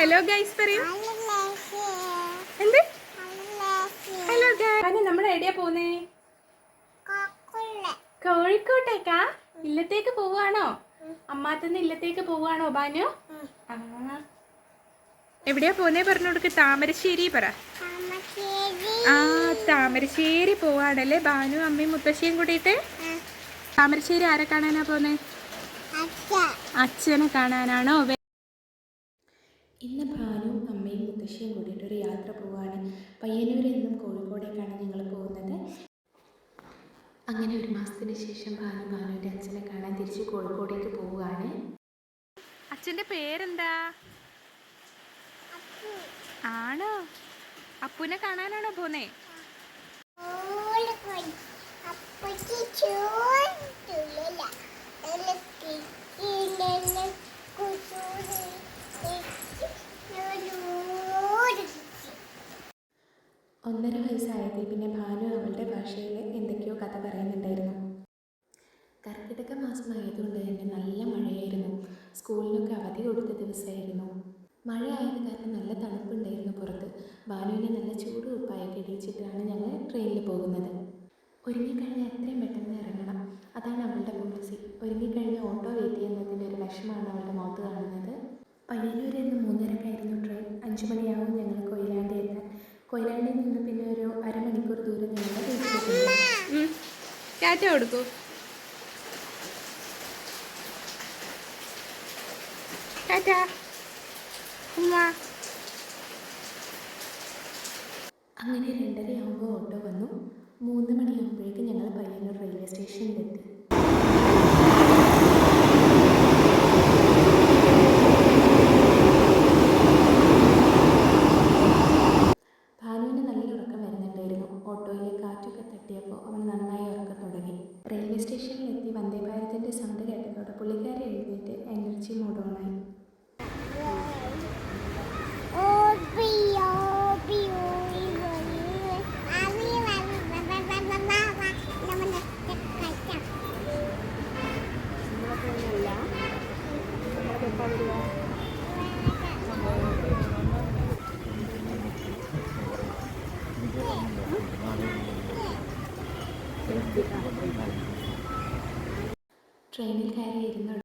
Hello guys പറയൂ. എന്ത്? Hello guys നമ്മൾ എവിടെയാ പോന്നേ കോഴിക്കോട്ടേക്കാ? ഇല്ലത്തേക്ക് പോവാണോ അമ്മാത്തന്ന് ഇല്ലത്തേക്ക് പോവാണോ ബാനു? എവിടെയാ പോന്നേ പറഞ്ഞു കൊടുക്ക്. താമരശ്ശേരി പറ. ആ താമരശ്ശേരി പോവാണല്ലേ? ബാനു അമ്മയും മുത്തശ്ശിയും കൂടിയിട്ട്? താമരശ്ശേരി ആരെ കാണാനാ പോന്നേ അച്ഛനെ കാണാനാണോ? ഇന്ന് ഭാനുവും അമ്മയും മുത്തശ്ശിയും കൂടിയിട്ട് ഒരു യാത്ര പോവുകയാണ്. പയ്യന്നൂരിൽ നിന്നും കോഴിക്കോടേക്കാണ് ഞങ്ങൾ പോകുന്നത്. അങ്ങനെ ഒരു മാസത്തിന് ശേഷം ഭാനു ഭാനുവിന്റെ അച്ഛനെ കാണാൻ തിരിച്ച് കോഴിക്കോടേക്ക് പോവുകയാണ്. അച്ഛന്റെ പേരെന്താ? ആണോ? അപ്പുനെ കാണാനാണോ പോന്നേ? ഒന്നര വയസ്സായതിൽ പിന്നെ ഭാനു അവളുടെ ഭാഷയിൽ എന്തൊക്കെയോ കഥ പറയുന്നുണ്ടായിരുന്നു. കർക്കിടക മാസമായതുകൊണ്ട് തന്നെ നല്ല മഴയായിരുന്നു. സ്കൂളിനൊക്കെ അവധി കൊടുത്ത ദിവസമായിരുന്നു. മഴ ആയത് കാരണം നല്ല തണുപ്പുണ്ടായിരുന്നു പുറത്ത്. ഭാനുവിനെ നല്ല ചൂട് ഉപ്പായൊക്കെ ഇടിച്ചിട്ടാണ് ഞങ്ങൾ ട്രെയിനിൽ പോകുന്നത്. ഒരുങ്ങിക്കഴിഞ്ഞാൽ എത്രയും പെട്ടെന്ന് ഇറങ്ങണം. അതാണ് അവളുടെ പോളിസി ഒരുങ്ങിക്കഴിഞ്ഞ് ഓട്ടോ വെയിറ്റ് ചെയ്യുന്നതിന്റെ ഒരു ലക്ഷ്യമാണ് അവളുടെ മുഖത്ത് കാണുന്നത്. പയ്യന്നൂരിൽ നിന്ന് മൂന്നരക്കായിരുന്നു ട്രെയിൻ അഞ്ച് എത്താൻ കൊയിലാണ്ടിയിൽ നിന്ന് പിന്നെ ഒരു അരമണിക്കൂർ ദൂരം ഞങ്ങൾ ടാറ്റ കൊടുക്കൂ. ടാറ്റ. ഉമ്മ. അങ്ങനെ രണ്ടരയാകുമ്പോൾ ഓട്ടോ വന്നു. മൂന്ന് മണിയാകുമ്പോഴേക്കും ഞങ്ങൾ പയ്യന്നൂർ റെയിൽവേ സ്റ്റേഷനിലെത്തി ഭാനുവിന് നല്ല ഉറക്കം വരുന്നുണ്ടായിരുന്നു ഓട്ടോയിലെ കാറ്റൊക്കെ തട്ടിയപ്പോൾ അവൻ നന്നായി ഉറക്കം തുടങ്ങി. റെയിൽവേ സ്റ്റേഷനിലെത്തി വന്ദേ ഭാരതിന്റെ സൗണ്ട് കേട്ടതോടെ പുള്ളിക്കാരി എഴുന്നേറ്റ് എനർജി മോഡ് ട്രെയിനിൽ കയറി